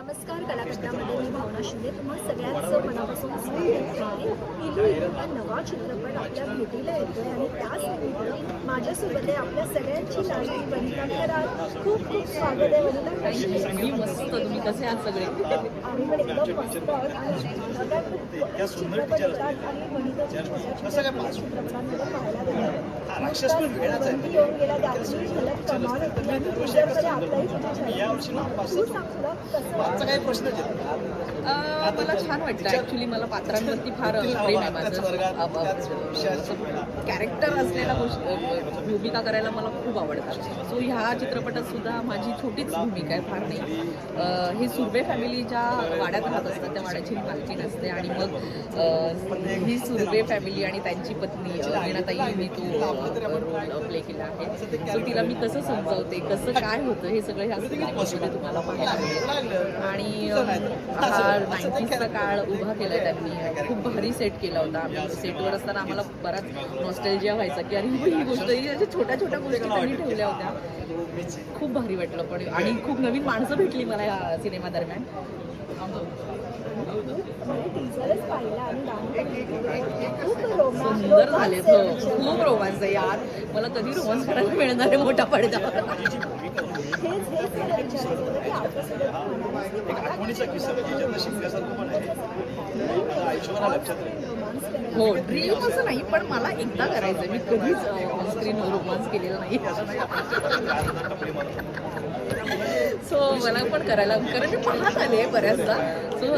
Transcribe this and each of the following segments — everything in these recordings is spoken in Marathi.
नमस्कार कलाकट्टामध्ये मी भावना शिंदे. तुम्हा सगळ्यांचं मनापासून स्वागत आहे. इलू हा नवा चित्रपट आपल्या भेटीला येतोय आणि त्याच निमित्त माझ्यासोबत आहे आपल्या सगळ्यांची लाडकी वनिता करार खूप खूप स्वागत आहे. वनिता कशी मस्त तुम्ही कसे आहात सगळे? आम्ही पण एकदम मस्त आहोत. आणि मुलं काही छान वाटतं. ऍक्च्युली मला पात्रांवरती फार प्रेम आहे माझं. कॅरेक्टर असलेल्या गोष्ट भूमिका करायला मला खूप आवडतात. सो ह्या चित्रपटात सुद्धा माझी छोटीच भूमिका आहे. फार नाही. अं, हे सुर्वे फॅमिली ज्या वाड्यात राहत असतात त्या वाड्याची मालकी नसते आणि मग ही सुर्वे फॅमिली आणि त्यांची पत्नी अं, मी तो रोल प्ले केला आहे. सो तिला मी कसं समजावते कसं काय होतं हे सगळं ह्या सिनेमामध्ये तुम्हाला पाहायला मिळेल आणि हा नाईन्टीजचा काळ उभा केला त्यांनी. खूप भारी सेट केला होता आम्ही. सेटवर असताना आम्हाला बराच नॉस्टेलजिया व्हायचा की अरे ही गोष्ट ही अशा छोट्या छोट्या गोष्टी त्यांनी ठेवल्या होत्या. खूप भारी वाटलं. पण आणि खूप नवीन माणसं भेटली मला या सिनेमा दरम्यान. सुंदर झाले हो. खूप रोमांस आहे यार. मला कधी रोमांस करायला मिळणार आहे मोठा पडदा. लक्षात हो ड्रीम असं नाही पण मला एकदा करायचं मी कधीच ऑनस्क्रीन रोमांस केलेला नाही. सो मला पण करायला कारण मी पाहत आले बऱ्याचदा. सो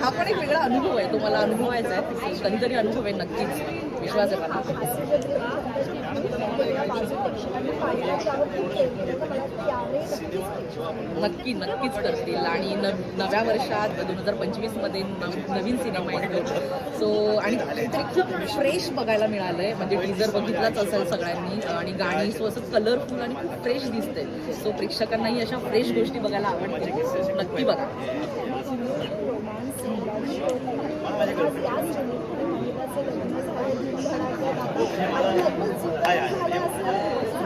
हा पण एक वेगळा अनुभव आहे. तो मला अनुभवायचा आहे. कधीतरी अनुभव आहे नक्कीच. विश्वास आहे मला. नक्की नक्कीच करतील. आणि न नव्या वर्षात दोन हजार पंचवीसमध्ये नव नवीन सिनेमा येतो सो आणि काहीतरी खूप फ्रेश बघायला मिळालं आहे म्हणजे टीजर बघितलाच असेल सगळ्यांनी. आणि गाणी सो असं कलरफुल आणि खूप फ्रेश दिसते सो प्रेक्षकांनाही अशा फ्रेश गोष्टी बघायला आवडते नक्की बघा.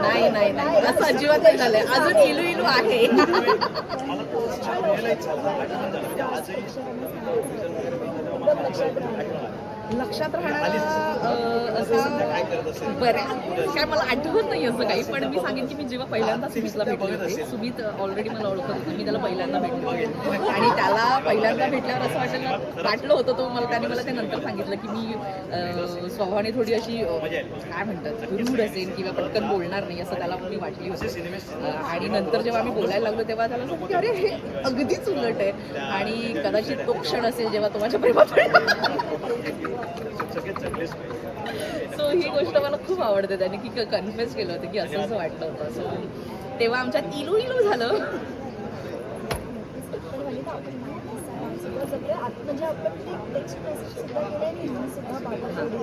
नाही नाही नाही. असं अजिबात नाही झालंय. अजून इलू इलू आहे. लक्षात राहणारा अं, असा बऱ्याच काय मला आठवत नाही असं काही पण मी सांगेन की मी जेव्हा पहिल्यांदा सुमितला भेटले होते सुमित ऑलरेडी मला ओळखत होतं. मी त्याला पहिल्यांदा भेटले आणि त्याला पहिल्यांदा भेटल्यावर असं वाटलं वाटलं होतं तो मला त्याने मला ते नंतर सांगितलं की मी स्वभावाने थोडी अशी अं, काय म्हणतात रूढ असेल किंवा पटकन बोलणार नाही असं त्याला मी वाटली होती. आणि नंतर जेव्हा आम्ही बोलायला लागलो तेव्हा त्याला की अरे हे अगदीच उलट आहे. आणि कदाचित तो क्षण असेल जेव्हा तो माझ्या प्रेमात. सो ही गोष्ट मला खूप आवडते त्याने. की कन्फ्युज केलं होतं की असं असं वाटलं होतं सो तेव्हा आमच्यात इलू इलू झालं. म्हणजे आपण ते टेक्स्ट मेसेज सुद्धा केले आणि मी सुद्धा पाठवले म्हणजे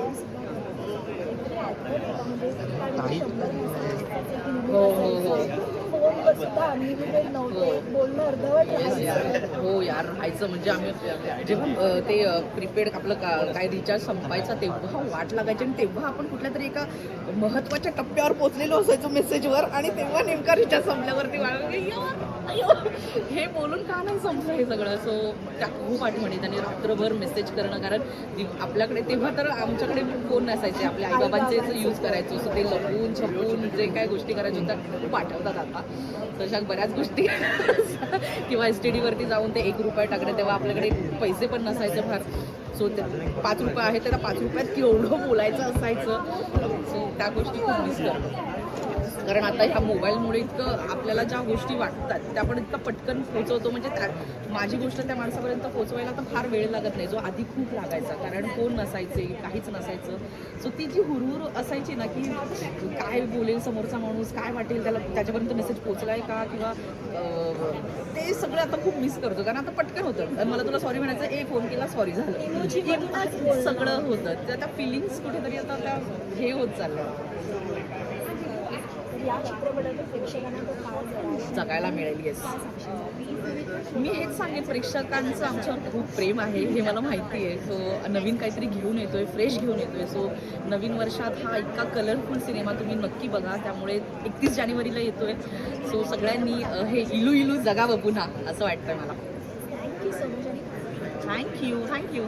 हो, हो, हो. फोनवर सुद्धा नव्हते. बोलणं अर्धवट राहायचं हो यार राहायचं म्हणजे आम्ही जेव्हा ते प्रीपेड आपलं का- काय रिचार्ज संपायचं तेव्हा वाट लागायची आणि तेव्हा आपण कुठल्या तरी एका महत्त्वाच्या टप्प्यावर पोहोचलेलो असायचो मेसेजवर आणि तेव्हा नेमका रिचार्ज संपल्यावरती वाट हे बोलून का नाही संपलं हे सगळं? सो त्या खूप आठवणीत आणि रात्रभर मेसेज करणं कारण आपल्याकडे तेव्हा तर आमच्याकडे फोन नसायचे. आपल्या आईबाबांचेच यूज करायचो. सो ते लपून छपून जे काय गोष्टी करायच्या होत्या खूप आठवतात आता. तशा बऱ्याच गोष्टी. किंवा एस टी डीवरती जाऊन ते एक रुपये टाकले तेव्हा आपल्याकडे पैसे पण नसायचे फार. सो पाच रुपये आहे तर पाच रुपयात केवढं बोलायचं असायचं. सो त्या गोष्टी खूप मिस करतो कारण आता ह्या मोबाईलमुळे इतकं आपल्याला ज्या गोष्टी वाटतात त्या आपण इतकं पटकन पोचवतो म्हणजे त्या माझी गोष्ट त्या माणसापर्यंत पोचवायला तर फार वेळ लागत नाही. जो आधी खूप लागायचा कारण फोन नसायचे काहीच नसायचं. सो ती जी हुरहुर असायची ना की काय बोलेल समोरचा माणूस काय वाटेल त्याला त्याच्यापर्यंत मेसेज पोहोचलाय का? किंवा ते सगळं आता खूप मिस करतो. कारण आता पटकन होतं. मला तुला सॉरी म्हणायचं ए फोन केला सॉरी झालं. इतकंच सगळं होतं. त्या त्या फिलिंग्स कुठेतरी आता त्या हे होत चाललं तो जगायला मिळेल येस? मी हेच सांगेन प्रेक्षकांचं आमच्यावर खूप प्रेम आहे. हे मला माहिती आहे. सो नवीन काहीतरी घेऊन येतोय फ्रेश घेऊन येतोय. सो नवीन वर्षात हा इतका कलरफुल सिनेमा तुम्ही नक्की बघा. त्यामुळे एकतीस जानेवारीला येतोय. सो सगळ्यांनी हे इलू इलू जगावं पुन्हा असं वाटतंय मला. थँक्यू सो मच आणि थँक्यू थँक्यू